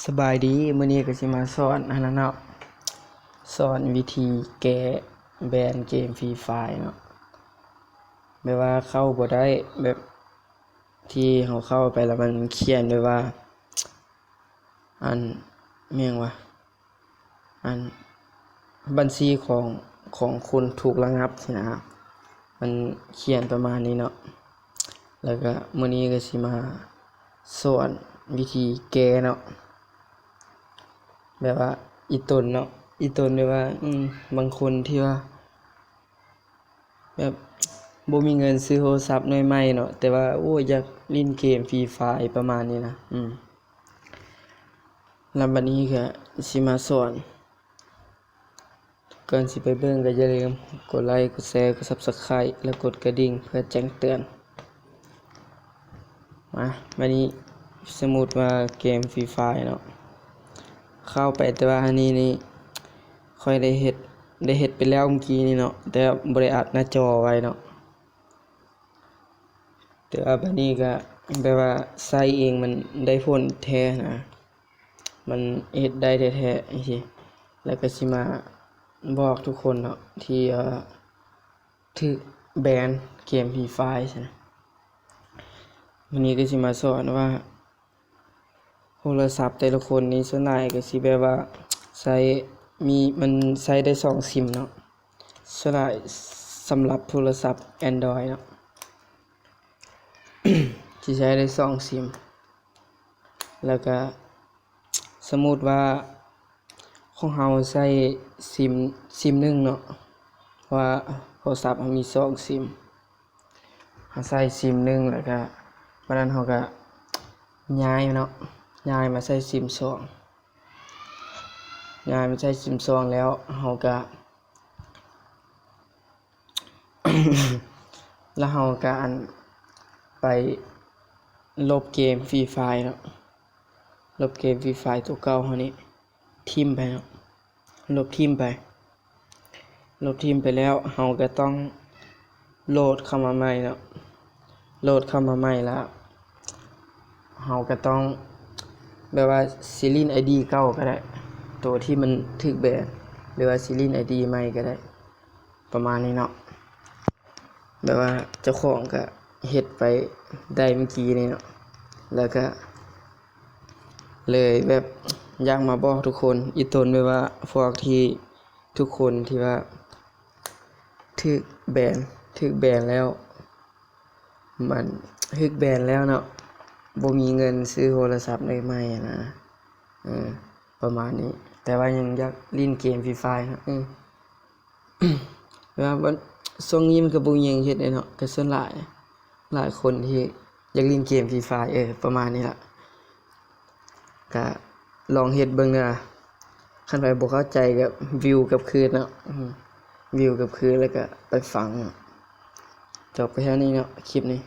สบายดีมื้อนี้ก็สิมาสอนอันนั้นเนาะสอนวิธีแก้แบนเกมฟรีไฟเนาะแบบว่าเข้าบ่ได้แบบที่เขาเข้าไปแล้วมันเขียนไว้ว่า อันเมียงวะอันบัญชีของของคุณถูกระงับนะครับมันเขียนประมาณนี้เนาะแล้วก็มื้อนี้ก็สิมาสอนวิธีแก้เนาะ แบบว่า อีตนเนาะอีตนแบบว่า อืมบางคนที่ว่า แบบบ่มีเงินซื้อโทรศัพท์น้อยใหม่เนาะแต่ว่าโอ้ยอยากเล่นเกมฟรีไฟประมาณนี้นะอืมแล้วบัดนี้ก็สิมาสอนก่อนสิไปเบิ่งก็อย่าลืมกดไลค์กดแชร์กด Subscribe แล้วกดกระดิ่งเพื่อแจ้งเตือนมาวันนี้สมมุติว่าเกมฟรีไฟเนาะ เข้าไปแต่ว่าอันนี้นี่ค่อยได้เฮ็ดได้เฮ็ดไปแล้วเมื่อกี้นี่เนาะแต่บ่ได้อัดหน้าจอไว้เนาะแต่ว่าบัดนี้ก็แปลว่าใส่เองมันได้ผลแท้นะ มันเฮ็ดได้แท้ๆจังซี่แล้วก็สิมาบอกทุกคนเนาะที่เอ่อถูกแบนเกม Free Fire ใช่ไหมวันนี้ก็สิมาสอนว่า โทรศัพท์แต่ละคนนี่ส่วนใหญ่ก็สิแบบว่าใช้มีมันใช้ได้สองซิมเนาะส่วนใหญ่สำหรับโทรศัพท์ Android เนาะที่ใช้ได้สองซิม แล้วก็สมมติว่าของเฮาใช้ซิมซิมหนึ่งเนาะว่าโทรศัพท์มันมีสองซิมเฮาใช้ซิมหนึ่งแล้วก็วันนั้นเฮาก็ย้ายเนาะ ย้ายมาใช้ซิมสองย้ายมาใช้ซิมสองแล้วเราก็แล้วเราก็อันไปลบเกมฟรีไฟเนาะลบเกมฟรีไฟตัวเก่าเฮานี้ทิมไปเนาะลบทิมไป ลบทิมไปแล้วเราก็ต้องโหลดเข้ามาใหม่เนาะโหลดเข้ามาใหม่แล้วเราก็ต้อง แบบว่าซีรีส์ไอดีเก่าก็ได้ ตัวที่มันถึกแบบหรือว่าซีรีส์ไอดีใหม่ก็ได้ ประมาณนี้เนาะแบบว่าเจ้าของก็เฮ็ดไปได้เมื่อกี้นี่เนาะแล้วก็ เลยแบบอยากมาบอกทุกคนอีตนแบบว่าพวกที่ทุกคนที่ว่าถึกแบนถึกแบนแล้ว มันถึกแบนแล้วเนาะ บ่มีเงินซื้อโทรศัพท์ได้ใหม่อะนะเออประมาณนี้ แต่ว่ายังอยากเล่นเกมฟรีไฟครับเออว่าช่วงนี้มันก็บ่มีหยังเฮ็ดเลยเนาะก็ส่วนหลาย หลายคนที่อยากเล่นเกมฟรีไฟเออประมาณนี้ล่ะก็ลองเฮ็ดเบิ่งเด้อคันใครบ่เข้าใจก็วิวกับคืนเนาะวิวกับคืนแล้วก็ไปฟังจบไปแค่นี้เนาะคลิปนี้